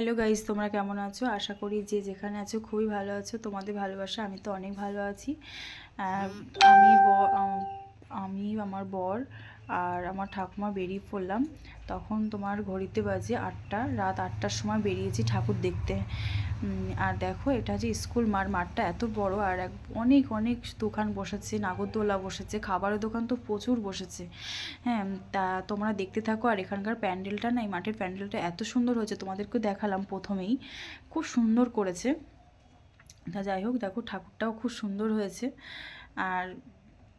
Hello guys তোমরা কেমন আছো? আশা করি যে যেখানে আছো খুবই ভালো আছো। তোমাদের ভালোবাসা আমি তো অনেক ভালো আছি। আমি আমি আমার বর আর আমার ঠাকুমা বেরিয়ে পড়লাম। তখন তোমার ঘড়িতে বাজে আটটা, রাত আটটার সময় বেরিয়েছি ঠাকুর দেখতে। আর দেখো, এটা যে স্কুল মার মাঠটা এত বড়, আর অনেক অনেক দোকান বসেছে, নাগরদোলা বসেছে, খাবারের দোকান তো প্রচুর বসেছে। হ্যাঁ তা তোমরা দেখতে থাকো, আর এখানকার প্যান্ডেলটা না, এই মাঠের প্যান্ডেলটা এত সুন্দর হয়েছে তোমাদেরকে দেখালাম প্রথমেই। খুব সুন্দর করেছে। তা যাই হোক, দেখো ঠাকুরটাও খুব সুন্দর হয়েছে। আর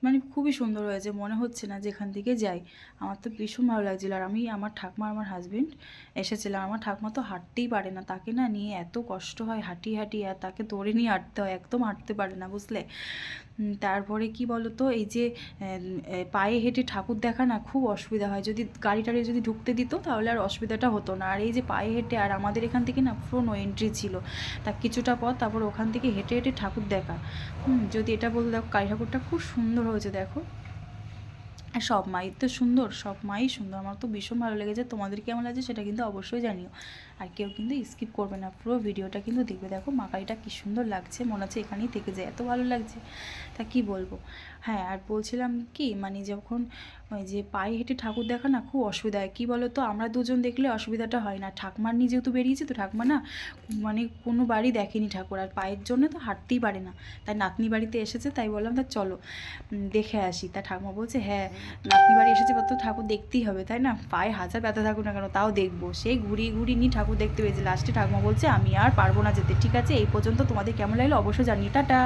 মানে খুবই সুন্দর হয়েছে, মনে হচ্ছে না যে এখান থেকে যাই। আমার তো ভীষণ ভালো লাগছিল। আর আমি, আমার ঠাকুমা, আমার হাজবেন্ড এসেছিলাম আমার ঠাকুমা তো হাঁটতেই পারে না। তাকে না নিয়ে এত কষ্ট হয় হাঁটিয়ে হাঁটিয়ে আর তাকে ধরে নিয়ে হাঁটতে হয়। একদম হাঁটতে পারে না, বুঝলে? তারপরে কি বলো তো এই যে পায়ে হেঁটে ঠাকুর দেখা না খুব অসুবিধা হয়। যদি গাড়ি টাড়ি যদি ঢুকতে দিত, তাহলে আর অসুবিধাটা হতো না। আর এই যে পায়ে হেঁটে, আর আমাদের এখান থেকে না পুরো নো এন্ট্রি ছিল। তা কিছুটা পথ, তারপর ওখান থেকে হেঁটে হেঁটে ঠাকুর দেখা। যদি এটা বলতে দেখো, কালী ঠাকুরটা খুব সুন্দর হয়েছে দেখো। আর সব মাই তো সুন্দর, সব মাই সুন্দর। আমার তো ভীষণ ভালো লেগেছে। তোমাদের কেমন লাগছে সেটা কিন্তু অবশ্যই জানিও। আর কেউ কিন্তু স্কিপ করবে না। পুরো ভিডিওটা কিন্তু দেখবে। দেখো মা কালীটা কী সুন্দর লাগছে। মনে হচ্ছে এখানেই থেকে যায়। এত ভালো লাগছে। তা কি বলব? হ্যাঁ আর বলছিলাম কি মানে যখন ওই যে পায়ে হেঁটে ঠাকুর দেখা না খুব অসুবিধা হয়। কী বলো তো আমরা দুজন দেখলে অসুবিধাটা হয় না। ঠাকুমার নিয়ে যেহেতু বেরিয়েছে তো ঠাকুমা না মানে কোনো বাড়ি দেখেনি ঠাকুর। আর পায়ের জন্য তো হাঁটতেই পারে না। তাই নাতনি বাড়িতে এসেছে, তাই বললাম, তা চলো দেখে আসি। তা ঠাকুমা বলছে হ্যাঁ নাতনি বাড়ি এসেছে কত ঠাকুর দেখতেই হবে, তাই না? পায়ে হাজার ব্যথা থাকুক না কেন, তাও দেখব। সেই ঘুরিয়ে ঘুরিয়ে নিয়ে ঠাকুর দেখতে পেয়েছে। লাস্টে ঠাকুমা বলছে, আমি আর পারব না যেতে, ঠিক আছে? এই পর্যন্ত তোমাদের কেমন লাগল? অবশ্যই জানিয়ে টাটা।